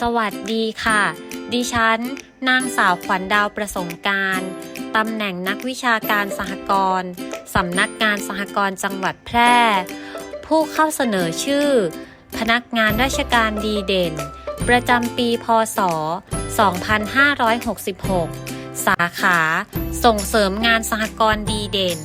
สวัสดีค่ะ ดิฉัน นางสาวขวัญดาวประสงการตำแหน่งนักวิชาการสหกรณ์สำนักงานสหกรณ์จังหวัดแพร่ ผู้เข้าเสนอชื่อ พนักงานราชการดีเด่น ประจำปีพศ 2566 สาขา ส่งเสริมงานสหกรณ์ดีเด่น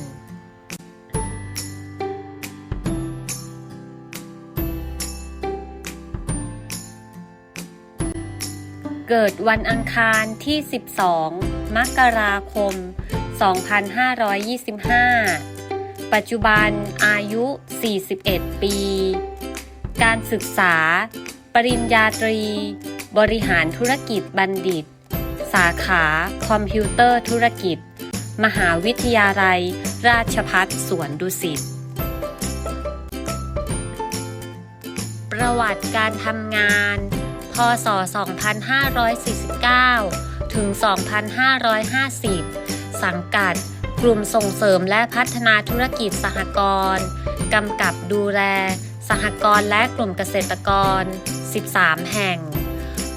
เกิดวันอังคารที่ 12 มกราคม 2525 ปัจจุบันอายุ 41 ปี การศึกษา ปริญญาตรี บริหารธุรกิจบัณฑิต สาขาคอมพิวเตอร์ธุรกิจ มหาวิทยาลัย ราชภัฏสวนดุสิต ประวัติการทำงาน พศ 2549 ถึง 2550 สังกัด กลุ่มส่งเสริมและพัฒนาธุรกิจสหกรณ์กำกับดูแล สหกรณ์และกลุ่มเกษตรกร 13 แห่ง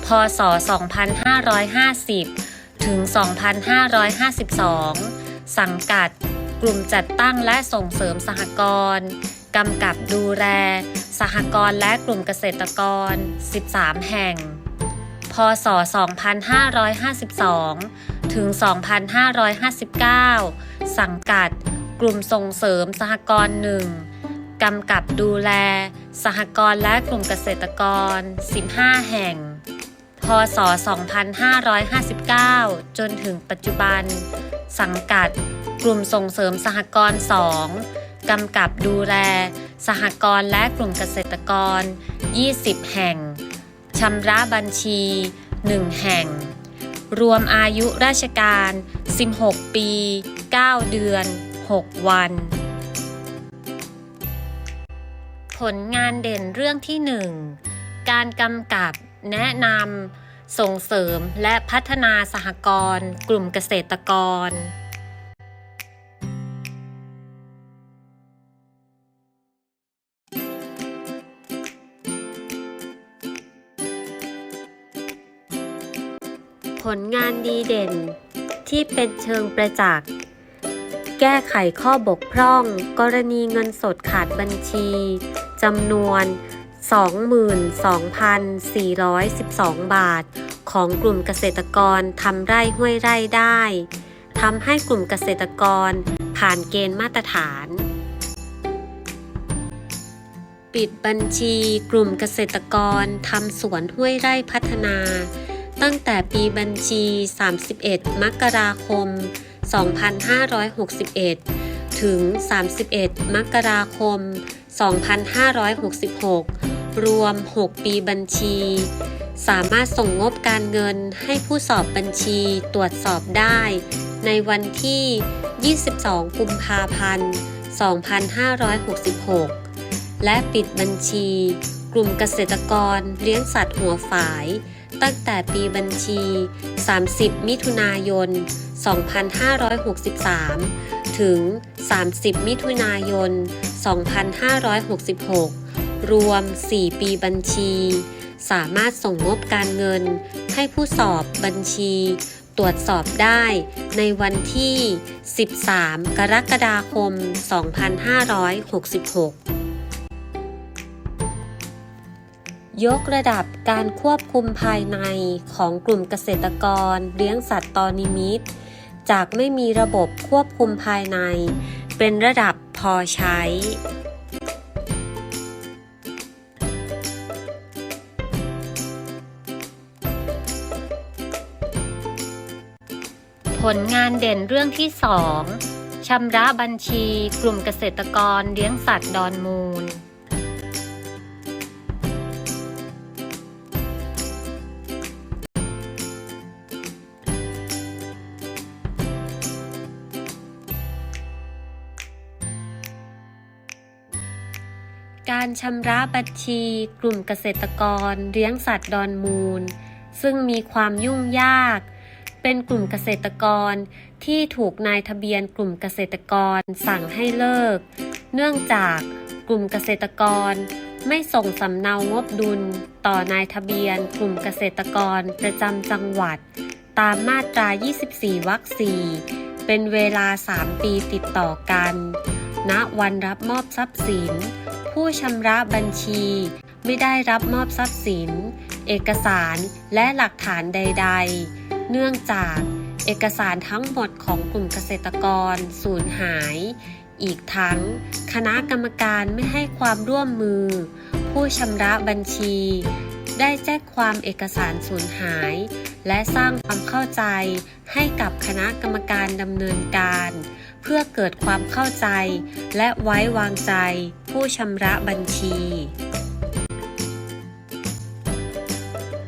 พศ 2550 ถึง 2552 สังกัด กลุ่มจัดตั้งและส่งเสริมสหกรณ์ กำกับดูแลสหกรณ์และกลุ่มเกษตรกร 13 แห่ง พศ 2552 ถึง 2559 สังกัด กลุ่มส่งเสริมสหกรณ์หนึ่งกำกับดูแล สหกรณ์และกลุ่มเกษตรกร 15 แห่ง พศ 2559 จนถึงปัจจุบัน สังกัด กลุ่มส่งเสริมสหกรณ์2 กำกับดูแล สหกรณ์และกลุ่มเกษตรกร 20 แห่ง ชำระบัญชี 1 แห่ง รวมอายุราชการ 16 ปี 9 เดือน 6 วัน ผลงานเด่นเรื่องที่ 1 การกำกับแนะนำส่งเสริมและพัฒนาสหกรณ์กลุ่มเกษตรกร ลงานดีเด่น ที่เป็นเชิงประจักษ์ แก้ไขข้อบกพร่อง กรณีเงินสดขาดบัญชีจำนวน 22,412 บาท ของกลุ่มเกษตรกรทำไร่ห้วยไร่ได้ทำให้กลุ่มเกษตรกรผ่านเกณฑ์มาตรฐาน ปิดบัญชีกลุ่มเกษตรกรทำสวนห้วยไร่พัฒนา ตั้งแต่ปีบัญชี 31 มกราคม 2561 ถึง 31 มกราคม 2566 รวม 6 ปีบัญชี สามารถส่งงบการเงินให้ผู้สอบบัญชีตรวจสอบได้ ในวันที่ 22 กุมภาพันธ์ 2566 และปิดบัญชี กลุ่มเกษตรกรเลี้ยงสัตว์หัวฝาย ตั้งแต่ปีบัญชี 30 มิถุนายน 2563 ถึง 30 มิถุนายน 2566 รวม 4 ปีบัญชี สามารถส่งงบการเงิน ให้ผู้สอบบัญชี ตรวจสอบได้ในวันที่ 13 กรกฎาคม 2566 ยกระดับการควบคุมภายในของกลุ่มเกษตรกร เลี้ยงสัตว์ตอนิมิต จากไม่มีระบบควบคุมภายใน เป็นระดับพอใช้ ผลงานเด่นเรื่องที่2ชำระบัญชีกลุ่มเกษตรกรเลี้ยงสัตว์ดอนมูล การชำระบัญชี กลุ่มเกษตรกร เลี้ยงสัตว์ดอนมูล ซึ่งมีความยุ่งยาก เป็นกลุ่มเกษตรกรที่ถูกนายทะเบียนกลุ่มเกษตรกรสั่งให้เลิก เนื่องจากกลุ่มเกษตรกร ไม่ส่งสำเนางบดุล ต่อนายทะเบียน กลุ่มเกษตรกรประจำจังหวัด ตามมาตรา 24 วรรค 4 เป็นเวลา 3 ปีติดต่อกัน ณ วันรับมอบทรัพย์สิน ผู้ชำระบัญชี ไม่ได้รับมอบทรัพย์สิน เอกสารและหลักฐานใด ๆ เนื่องจากเอกสารทั้งหมดของกลุ่มเกษตรกรสูญหาย อีกทั้ง คณะกรรมการไม่ให้ความร่วมมือ ผู้ชำระบัญชี ได้แจ้งความเอกสารสูญหาย และสร้างความเข้าใจให้กับคณะกรรมการดำเนินการ พื่อเกิดความเข้าใจ และไว้วางใจ ผู้ชำระบัญชี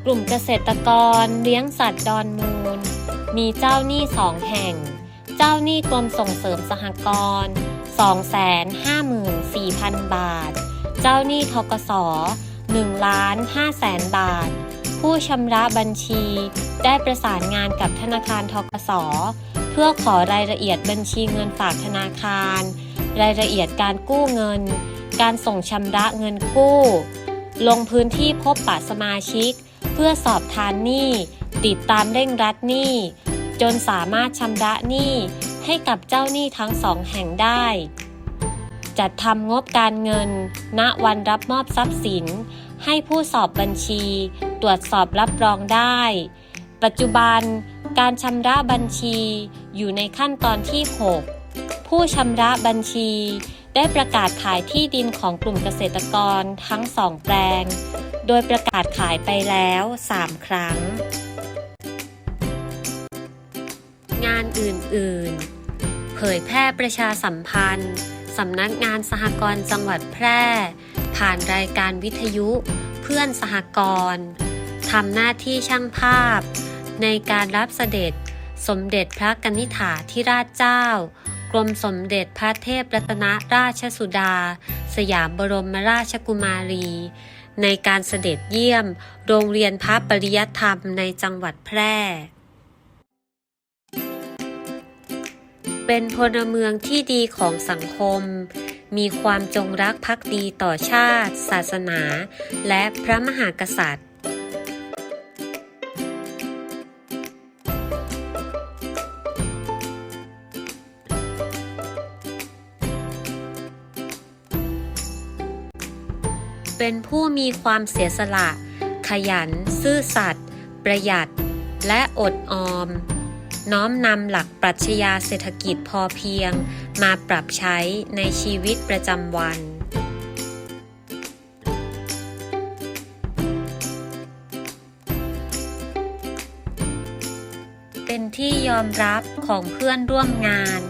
กลุ่มเกษตรกรเลี้ยงสัตว์ดอนมูล มีเจ้าหนี้สองแห่ง เจ้าหนี้กรมส่งเสริมสหกรณ์254,000 บาท เจ้าหนี้ทกส1ล้าน5แสนบาท ผู้ชำระบัญชี ได้ประสานงานกับธนาคารทกส พื่อขอรายละเอียดบัญชีเงินฝากธนาคาร รายละเอียดการกู้เงิน การส่งชำระเงินกู้ ลงพื้นที่พบปะสมาชิก เพื่อสอบทานหนี้ ติดตามเร่งรัดหนี้ จนสามารถชำระหนี้ให้กับเจ้าหนี้ทั้งสองแห่งได้ จัดทำงบการเงิน ณ วันรับมอบทรัพย์สิน ให้ผู้สอบบัญชี ตรวจสอบรับรองได้ ปัจจุบัน การชำระบัญชีอยู่ในขั้นตอนที่ 6 ผู้ชำระบัญชี ได้ประกาศขายที่ดินของกลุ่มเกษตรกรทั้งสองแปลง โดยประกาศขายไปแล้ว 3 ครั้ง งานอื่นๆ เผยแพร่ประชาสัมพันธ์สำนักงานสหกรณ์จังหวัดแพร่ ผ่านรายการวิทยุ เพื่อนสหกรณ์ทำหน้าที่ช่างภาพ ในการรับเสด็จสมเด็จพระกนิษฐาธิราชเจ้า กรมสมเด็จพระเทพรัตนราชสุดา สยามบรมราชกุมารี ในการเสด็จเยี่ยม โรงเรียนพระปริยธรรมในจังหวัดแพร่ เป็นพลเมืองที่ดีของสังคม มีความจงรักภักดีต่อชาติ ศาสนา และพระมหากษัตริย์ เป็นผู้มีความเสียสละ ขยัน ซื่อสัตย์ ประหยัด และอดออม น้อมนำหลักปรัชญาเศรษฐกิจพอเพียง มาปรับใช้ในชีวิตประจำวันเป็นที่ยอมรับของเพื่อนร่วมงาน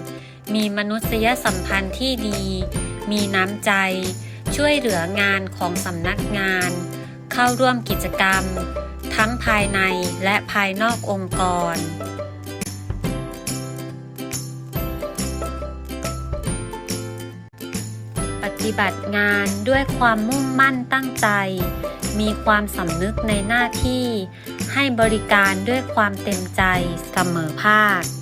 มีมนุษยสัมพันธ์ที่ดี มีน้ำใจ ช่วยเหลืองานของสำนักงาน เข้าร่วมกิจกรรม ทั้งภายในและภายนอกองค์กร ปฏิบัติงานด้วยความมุ่งมั่นตั้งใจ มีความสำนึกในหน้าที่ ให้บริการด้วยความเต็มใจเสมอภาค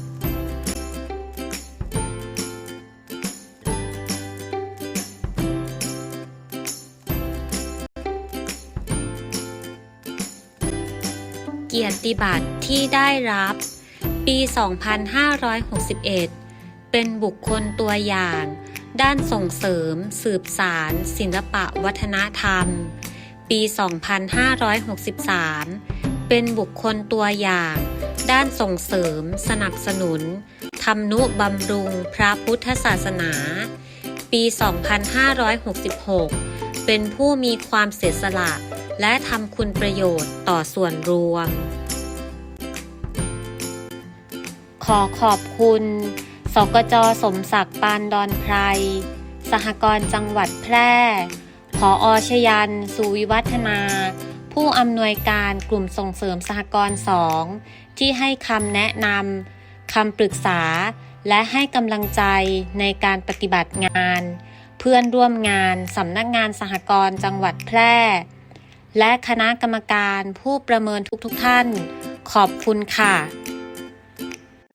เกียรติบัตรที่ได้รับ ปี 2561 เป็นบุคคลตัวอย่าง ด้านส่งเสริม สืบสาร ศิลปะวัฒนธรรม ปี 2563 เป็นบุคคลตัวอย่าง ด้านส่งเสริม สนับสนุนทำนุบำรุงพระพุทธศาสนา ปี 2566 เป็นผู้มีความเสียสละ และทำคุณประโยชน์ต่อส่วนรวม ขอขอบคุณ สกจสมศักดิ์ปานดอนไพร สหกรณ์จังหวัดแพร่ ขออชยัน สุวิวัฒนา ผู้อำนวยการกลุ่มส่งเสริมสหกรณ์สองที่ให้คำแนะนำคำปรึกษา และให้กำลังใจในการปฏิบัติงาน เพื่อนร่วมงานสำนักงานสหกรณ์จังหวัดแพร่ และคณะกรรมการผู้ประเมินทุกๆทท่าน ขอบคุณค่ะ